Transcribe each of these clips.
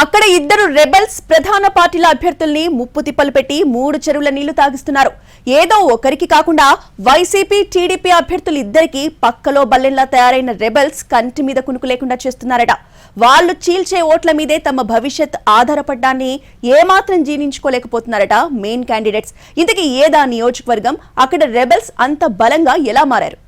అక్కడ ఇద్దరు రెబెల్స్ ప్రధాన పార్టీల అభ్యర్థుల్ని ముప్పు తిప్పలు పెట్టి మూడు చెరువుల నీళ్ళు తాగిస్తున్నారు. ఏదో ఒకరికి కాకుండా వైసీపీ టీడీపీ అభ్యర్థులు ఇద్దరికి పక్కలో బల్లెంలా తయారైన రెబెల్స్ కంటి మీద కునుకు లేకుండా చేస్తున్నారట. వాళ్ళు చీల్చే ఓట్ల మీదే తమ భవిష్యత్ ఆధారపడ్డాన్ని ఏమాత్రం జీర్ణించుకోలేకపోతున్నారట మెయిన్ క్యాండిడేట్స్. ఇంతకీ ఏదా నియోజకవర్గం? అక్కడ రెబెల్స్ అంత బలంగా ఎలా మారారు?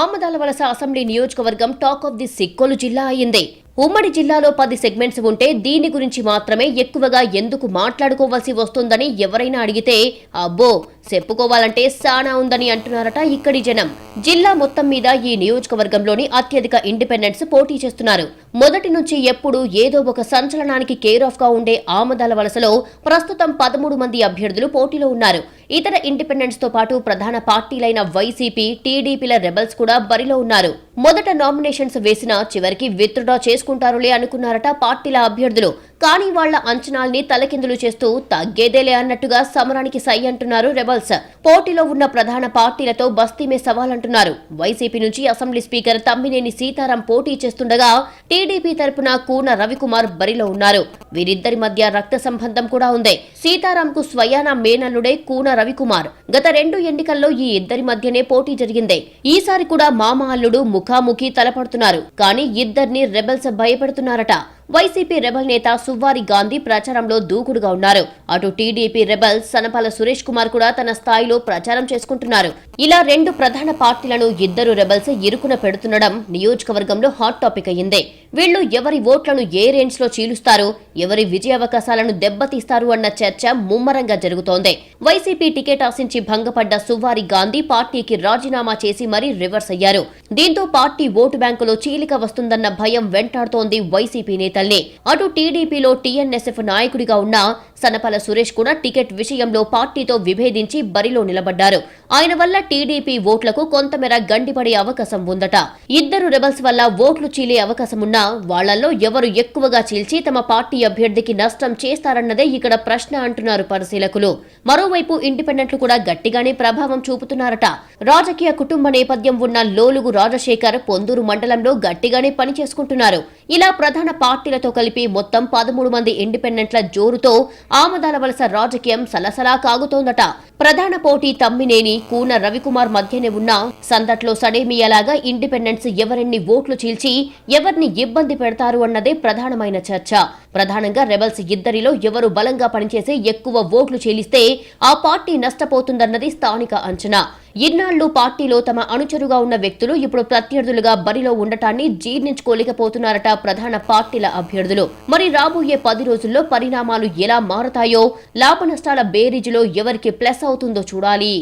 ఆమదాల వలస అసెంబ్లీ నియోజకవర్గం టాక్ ఆఫ్ ది సిక్కోలు జిల్లా అయింది. ఉమ్మడి జిల్లాలో పది సెగ్మెంట్స్ ఉంటే దీని గురించి మాత్రమే ఎక్కువగా ఎందుకు మాట్లాడుకోవాల్సి వస్తుందని ఎవరైనా అడిగితే అబ్బో చెప్పుకోవాలంటే సానా ఉందని అంటున్నారట ఇక్కడి జనం. జిల్లా మొత్తం మీద ఈ నియోజకవర్గంలోని అత్యధిక ఇండిపెండెంట్స్ పోటీ చేస్తున్నారు. మొదటి నుంచి ఎప్పుడు ఏదో ఒక సంచలనానికి కేర్ ఆఫ్గా ఉండే ఆమదాల వలసలో ప్రస్తుతం పదమూడు మంది అభ్యర్థులు పోటీలో ఉన్నారు. ఇతర ఇండిపెండెంట్స్తో పాటు ప్రధాన పార్టీలైన వైసీపీ టీడీపీల రెబల్స్ కూడా బరిలో ఉన్నారు. మొదట నామినేషన్స్ వేసినా చివరికి విత్డ్రా చేసుకుంటారులే అనుకున్నారట పార్టీల అభ్యర్థులు. కానీ వాళ్ళ అంచనాల్ని తలకిందులు చేస్తూ తగ్గేదేలే అన్నట్టుగా సమరానికి సై అంటున్నారు రెబల్స్. పోటీలో ఉన్న ప్రధాన పార్టీలతో బస్తీమే సవాల్ అంటున్నారు వైసీపీ నుంచి అసెంబ్లీ స్పీకర్ తమ్మినేని సీతారాం పోటీ చేస్తుండగా టీడీపీ తరపున కూన రవికుమార్ బరిలో ఉన్నారు. వీరిద్దరి మధ్య రక్త సంబంధం కూడా ఉంది. సీతారాంకు స్వయాన మేనల్లుడే కూన రవికుమార్. గత రెండు ఎన్నికల్లో ఈ ఇద్దరి మధ్యనే పోటీ జరిగింది. ఈసారి కూడా మామ అల్లుడు ముఖాముఖి తలపడుతున్నారు. కానీ ఇద్దరిని రెబల్స్ భయపెడుతున్నారట. వైసీపీ రెబల్ నేత సువ్వారి గాంధీ ప్రచారంలో దూకుడుగా ఉన్నారు. అటు టీడీపీ రెబల్ సనపాల సురేష్ కుమార్ కూడా తన స్థాయిలో ప్రచారం చేసుకుంటున్నారు. ఇలా రెండు ప్రధాన పార్టీలను ఇద్దరు రెబల్స్ ఇరుకున పెడుతుండడం నియోజకవర్గంలో హాట్ టాపిక్ అయ్యింది. వీళ్ళు ఎవరి ఓట్లను ఏ రేంజ్లో చీలుస్తారు ఎవరి విజయావకాశాలను దెబ్బతీస్తారు అన్న చర్చ ముమ్మరంగా జరుగుతోంది. వైసీపీ టికెట్ ఆశించి భంగపడ్డ సువ్వారి గాంధీ పార్టీకి రాజీనామా చేసి మరీ రివర్స్ అయ్యారు. దీంతో పార్టీ ఓటు బ్యాంకులో చీలిక వస్తుందన్న భయం వెంటాడుతోంది వైసీపీ నేతల్ని అటు టీడీపీలో టీఎన్ఎస్ఎఫ్ నాయకుడిగా ఉన్న సనపల సురేష్ కూడా టికెట్ విషయంలో పార్టీతో విభేదించి బరిలో నిలబడ్డారు. ఆయన వల్ల టీడీపీ ఓట్లకు కొంతమేర గండిపడే అవకాశం ఉందట. ఇద్దరు రెబల్స్ వల్ల ఓట్లు చీలే అవకాశం ఉన్నా వాళ్ళలో ఎవరు ఎక్కువగా చీల్చి తమ పార్టీ అభ్యర్థికి నష్టం చేస్తారన్నదే ఇక్కడ ప్రశ్న అంటున్నారు పరిశీలకులు. మరోవైపు ఇండిపెండెంట్లు కూడా గట్టిగానే ప్రభావం చూపుతున్నారట. రాజకీయ కుటుంబ నేపథ్యం ఉన్న లోలుగు రాజశేఖర్ పొందూరు మండలంలో గట్టిగానే పనిచేసుకుంటున్నారు. ఇలా ప్రధాన పార్టీ పార్టీలతో కలిపి మొత్తం పదమూడు మంది ఇండిపెండెంట్ల జోరుతో ఆమదాల వలస రాజకీయం సలసలా కాగుతోందట. ప్రధాన పోటీ తమ్మినేని కూన రవికుమార్ మధ్యనే ఉన్న సందట్లో సడేమియలాగా ఇండిపెండెంట్స్ ఎవరెన్ని ఓట్లు చీల్చి ఎవరిని ఇబ్బంది పెడతారు అన్నదే ప్రధానమైన చర్చ. ప్రధానంగా రెబల్స్ ఇద్దరిలో ఎవరు బలంగా పనిచేసి ఎక్కువ ఓట్లు చీలిస్తే ఆ పార్టీ నష్టపోతుందన్నది స్థానిక అంచనా. ఇన్నాళ్ళు పార్టీలో తమ అనుచరుగా ఉన్న వ్యక్తులు ఇప్పుడు ప్రత్యర్థులుగా బరిలో ఉండటాన్ని జీర్ణించుకోలేకపోతున్నారట ప్రధాన పార్టీల అభ్యర్థులు. మరి రాబోయే పది రోజుల్లో పరిణామాలు ఎలా మారతాయో లాభ నష్టాల బేరీజులో ఎవరికి ప్లస్ అవుతుందో చూడాలి.